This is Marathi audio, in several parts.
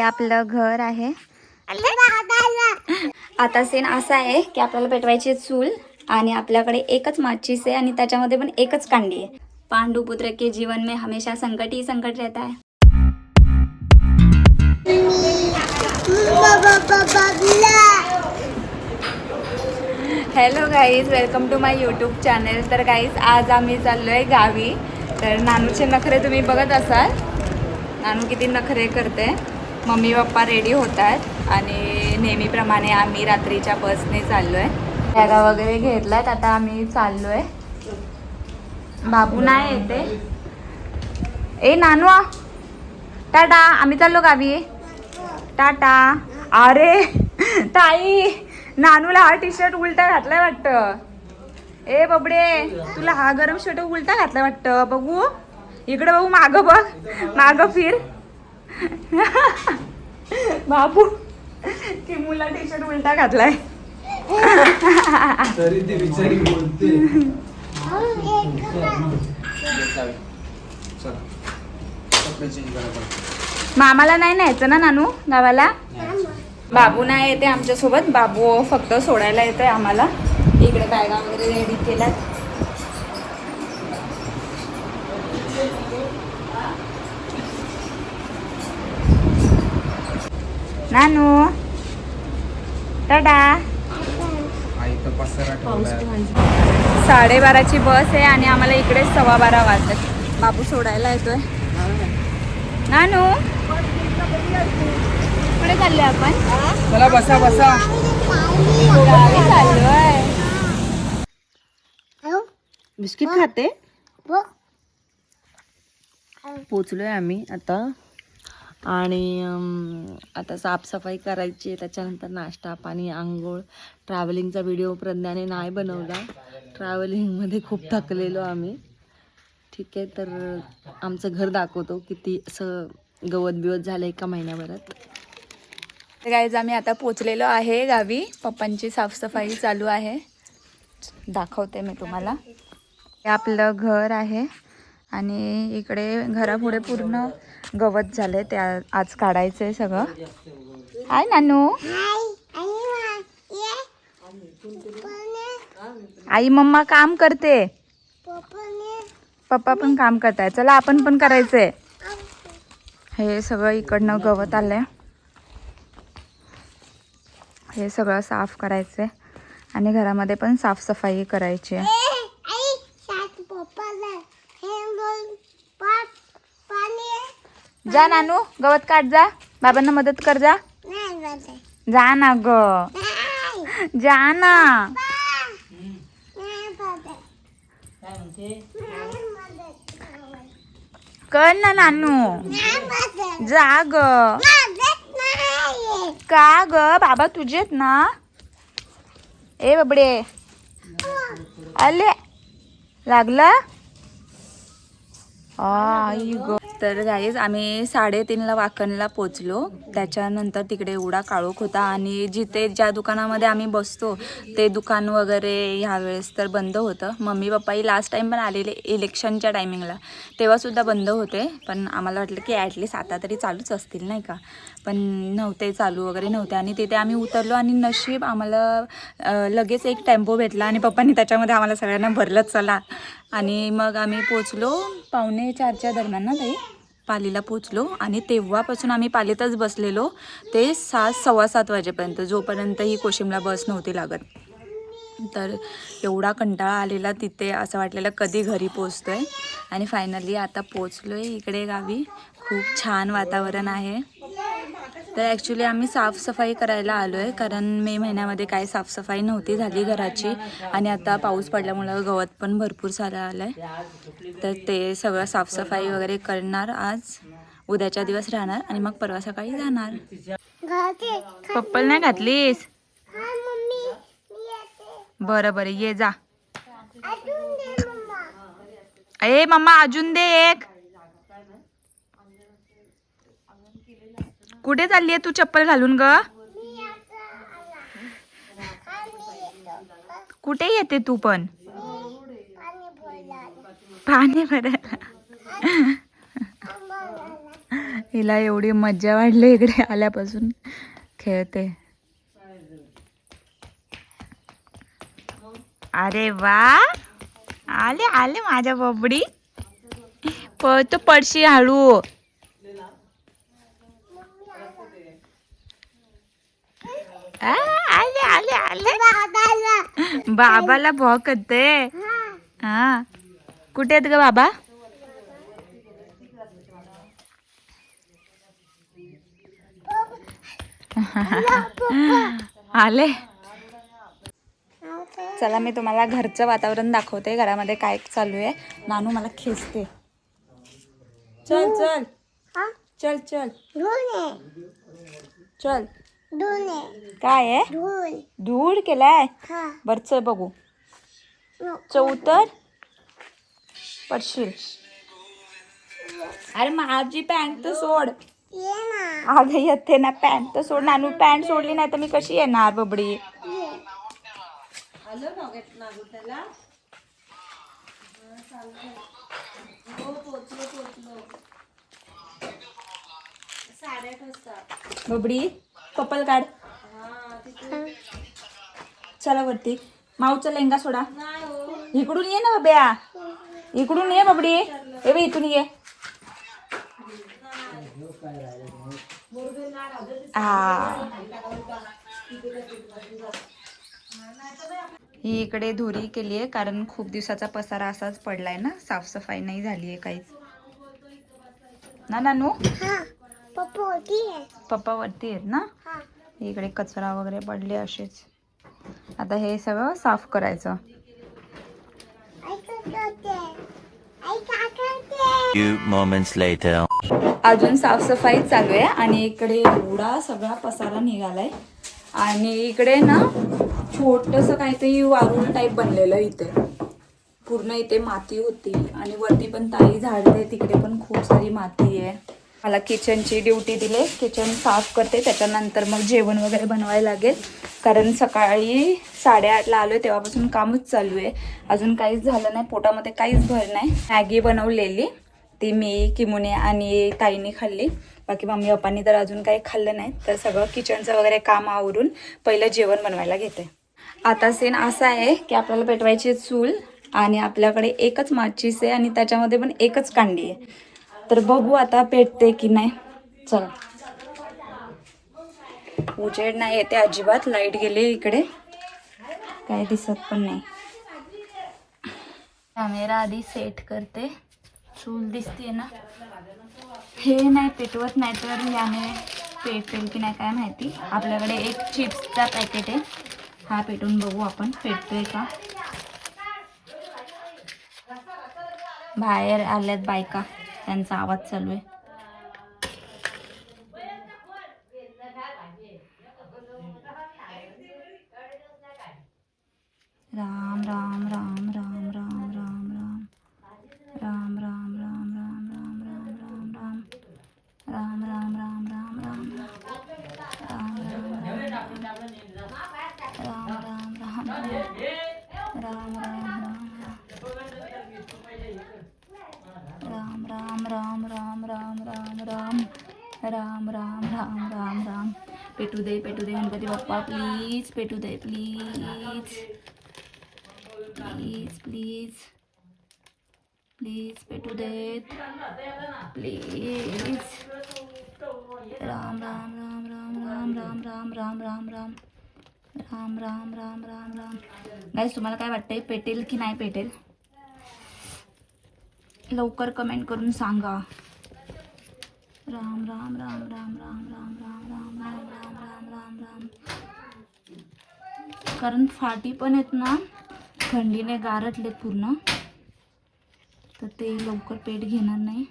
हे आपलं घर आहे. आता सीन असा आहे की आपल्याला पेटवायची चूल आणि आपल्याकडे एकच माचीस आहे आणि त्याच्यामध्ये पण एकच कांडी आहे. पांडु पुत्र के जीवन में हमेशा संकट ही संकट रहता है. Hello guys welcome to my YouTube channel तर गाईज आज आम्ही चाललो आहे गावी. तर नानूचे नखरे तुम्ही बघत असाल. नानू किती नखरे करते. मम्मी पप्पा रेडी होत आहेत आणि नेहमीप्रमाणे आम्ही रात्रीच्या बसने चाललो आहे बॅगा वगैरे घेतल्यात आता आम्ही चाललो आहे बाबू नाही येते. ए नानू आ. टाटा आम्ही चाललो गावी. टाटा. अरे ताई नानूला हा टी शर्ट उलटा घातलाय वाटतं. ए बबडे तुला हा गरम शर्ट उलटा घातलाय वाटतं. बघू. इकडे बघू माग बघ. माग फिर. बाबू की मुला टी शर्ट उलटा घातलाय. तरी ती बिचारी बोलते. मामाला नाही न्यायचं ना नानू गावाला? बाबू नाही येते आमच्यासोबत. बाबू फक्त सोडायला येते आम्हाला. इकडे बॅगा वगैरे रेडी केल्यात. नानू टाटा साडेबाराची बस आहे आणि आम्हाला इकडे सव्वा बारा वाजतात बाबू सोडायला येतोय. नानू कुठे चाललोय आपण? चला बसा बसा. गावी चाललोय. बिस्किट खाते? पोचलोय आम्ही आता. आणि आता साफसफाई करायची आहे त्याच्यानंतर नाश्ता पाणी आंघोळ ट्रॅव्हलिंगचा व्हिडिओ प्रज्ञाने नाही बनवला. ट्रॅव्हलिंगमध्ये खूप थकलेलो आम्ही. ठीक आहे तर आमचं घर दाखवतो किती असं गवत बिवत झालं एका महिन्याभरात. गाईज आम्ही आता पोचलेलो आहे गावी. पप्पांची साफसफाई चालू आहे. दाखवते मी तुम्हाला. हे आपलं घर आहे आणि इकडे घरापुढे पूर्ण गवत झालंय ते आज काढायचं आहे सगळं. हाय नानू. आई मम्मा काम करते. पप्पा पण काम करताय चला आपण पण करायचंय. हे सगळं इकडनं गवत आलंय. हे सगळं साफ करायचंय. आणि घरामध्ये पण साफसफाई करायची आहे. जा नानू गवत काढ जा. बाबांना मदत कर जा. जा ना ग. जा ना. कर ना नानू. जा ग. का ग? बाबा तुझेत ना. ए बबडे. आले. लागलं? आई ग. तर गाईज आम्ही साडेतीनला वाकणला पोचलो. त्याच्यानंतर तिकडे एवढा काळोख होता आणि जिथे ज्या दुकानामध्ये आम्ही बसतो ते दुकान वगैरे ह्यावेळेस तर बंद होतं. मम्मी पप्पाही लास्ट टाईम पण आलेले इलेक्शनच्या टायमिंगला तेव्हासुद्धा बंद होते पण आम्हाला वाटलं की ॲटलीस्ट आता तरी चालूच असतील नाही का? पण नव्हते चालू वगैरे नव्हते. आणि तिथे आम्ही उतरलो आणि नशीब आम्हाला लगेच एक टेम्पो भेटला आणि पप्पांनी त्याच्यामध्ये आम्हाला सगळ्यांना भरलंच चला. आणि मग आम्ही पोचलो पावणे चारच्या दरम्यान ना ताई? पालीला पोचलो आणि तेव्हापासून आम्ही पालीतच बसलेलो. ते सात सव्वा सात वाजेपर्यंत जोपर्यंत ही कोशिमला बस नव्हती लागत. तर एवढा कंटाळा आलेला तिथे असं वाटलेलं कधी घरी पोचतोय. आणि फायनली आता पोचलो आहे इकडे गावी. खूप छान वातावरण आहे. तर ॲक्च्युली आम्ही साफसफाई करायला आलो आहे कारण मे महिन्यामध्ये काही साफसफाई नव्हती झाली घराची आणि आता पाऊस पडल्यामुळं गवत पण भरपूर सारं आलं आहे तर ते सगळं साफसफाई वगैरे करणार आज. उद्याच्या दिवस राहणार आणि मग परवा सकाळी जाणार. पप्पल नाही घातलीस? बरं बरं ये जा. ए मम्मा अजून दे एक. कुठे चालली आहे तू चप्पल घालून ग? कुठे येते तू पण? पाणी भरायला. हिला एवढी मज्जा वाढली इकडे आल्यापासून. खेळते. अरे वा. आले आले माझ्या बबडी. पळतो पडशी हळू. आ, आले आले आले. बाबाला भॉक येते हा. कुठे आहेत ग बाबा? आले. चला मी तुम्हाला घरचं वातावरण दाखवते. घरामध्ये काय चालू आहे. नानू मला खेचते. चल चल. चल चल. चल. काय आहे? धूळ केलाय? बर चल बघू. चौतर पडशील. अरे माझी पॅन्ट तर सोड. अगं येते ना पॅन्ट तर सोड. नानू पॅन्ट सोडली नाही तर मी कशी येणार बबडी? बबडी? कपल काढ. चला वरती. माऊचा लेंगा सोडा. इकडून ये ना बब्या. इकडून ये बबडी. ए बे इथून ये. हा. ही इकडे धुरी केली आहे कारण खूप दिवसाचा पसारा असाच पडलाय ना. साफसफाई नाही झाली आहे काहीच. ना नानू? पप्पा वरती आहेत ना? इकडे कचरा वगैरे पडले असेच. आता हे सगळं साफ करायचं. अजून साफसफाई चालू आहे आणि इकडे एवढा सगळा पसारा निघालाय. आणि इकडे ना छोटस काहीतरी वारुळ टाईप बनलेलं इथे. पूर्ण इथे माती होती आणि वरती पण ताई झाडते तिकडे पण खूप सारी माती आहे. मला किचनची ड्युटी दिली. किचन साफ करते. त्याच्यानंतर मग जेवण वगैरे बनवायला लागेल. कारण सकाळी साडेआठला आलो आहे तेव्हापासून कामच चालू आहे. अजून काहीच झालं नाही. पोटामध्ये काहीच भर नाही. मॅगी बनवलेली. ती मी किमुने आणि ताईने खाल्ली. बाकी मम्मी पप्पांनी तर अजून काही खाल्लं नाही. तर सगळं किचनचं वगैरे काम आवरून पहिलं जेवण बनवायला घेते. आता सीन असा आहे की आपल्याला पेटवायची चूल आणि आपल्याकडे एकच माचीस आहे आणि त्याच्यामध्ये पण एकच कांडी आहे. तर बघू आता पेटते की नाही. चला. उजेड नाही येते अजिबात. लाइट गेली इकडे. काय दिसत पण नाही. कॅमेरा आधी सेट करते. चूल दिसते ना? हे नाही पेटवत नाही तर याने पेटेल की नाही काय माहिती. आपल्याकडे एक चिप्सचा पॅकेट आहे. हा पेटून बघू आपण. पेटतोय का? बाहेर आल्यात बायका. त्यांचा आवाज चालू आहे. पेटू दे पेटू दे गणपती बाप्पा प्लीज पेटू दे प्लीज प्लीज प्लीज प्लीज पेटू देत प्लीज राम राम राम राम राम राम राम राम राम राम राम राम राम राम राम गाईस तुम्हाला काय वाटतंय पेटेल की नाही पेटेल लवकर कमेंट करून सांगा राम राम राम राम राम राम राम राम राम राम राम राम राम कारण फाटी पण आहेत ना थंडीने गारटलेत पूर्ण तर ते लवकर पेट घेणार नाही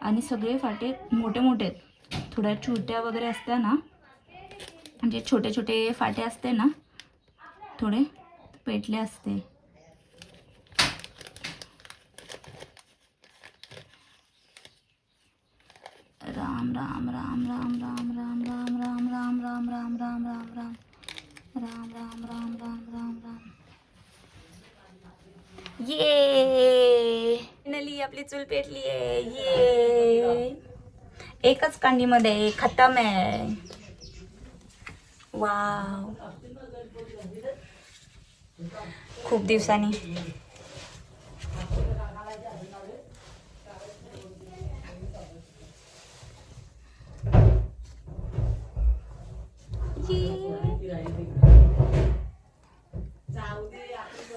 आणि सगळे फाटे मोठे मोठे आहेत थोड्या छोट्या वगैरे असत्या ना म्हणजे छोटे छोटे फाटे असते ना थोडे पेटले असते राम राम राम राम राम राम राम राम राम राम राम राम राम राम राम राम राम राम राम ये नली आपली चूल पेटली आहे ये एकच कांडीमध्ये खतम आहे वाव खूप दिवसांनी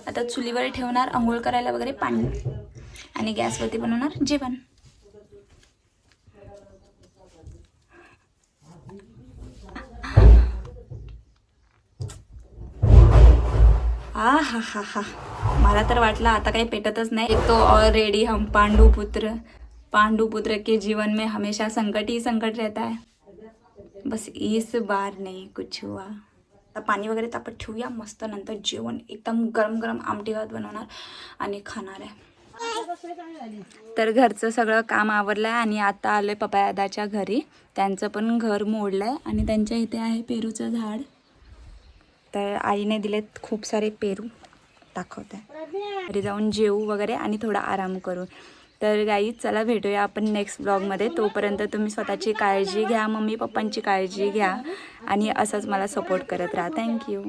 आता चुलीवर ठेवणार आंघोळ करायला वगैरे पाणी. आणि गॅसवरती बनवणार जेवण. आ हा हा हा मला तर वाटलं आता काही पेटतच नाही. एक तो ऑलरेडी हम पांडू पुत्र पांडू पुत्र के जीवन में हमेशा संकट ही संकट रहता है. बस इस बार नाही कुछ हुआ। आता पाणी वगैरे तापत ठेवूया मस्त नंतर जेवण एकदम गरम गरम आमटी भात बनवणार आणि खाणार आहे। तर घरचं सगळं काम आवरलं आहे आणि आता आलं आहे पपायादाच्या घरी। त्यांचं पण घर मोडलं आहे आणि त्यांच्या इथे आहे पेरूचं झाड। तर आईने दिलेत खूप सारे पेरू दाखवते। घरी जाऊन जेवू वगैरे आणि थोडा आराम करू तर गाई चला भेटूया आपण नेक्स्ट ब्लॉगमध्ये तोपर्यंत तुम्ही स्वतःची काळजी घ्या मम्मी पप्पांची काळजी घ्या आणि असंच मला सपोर्ट करत राहा. थँक्यू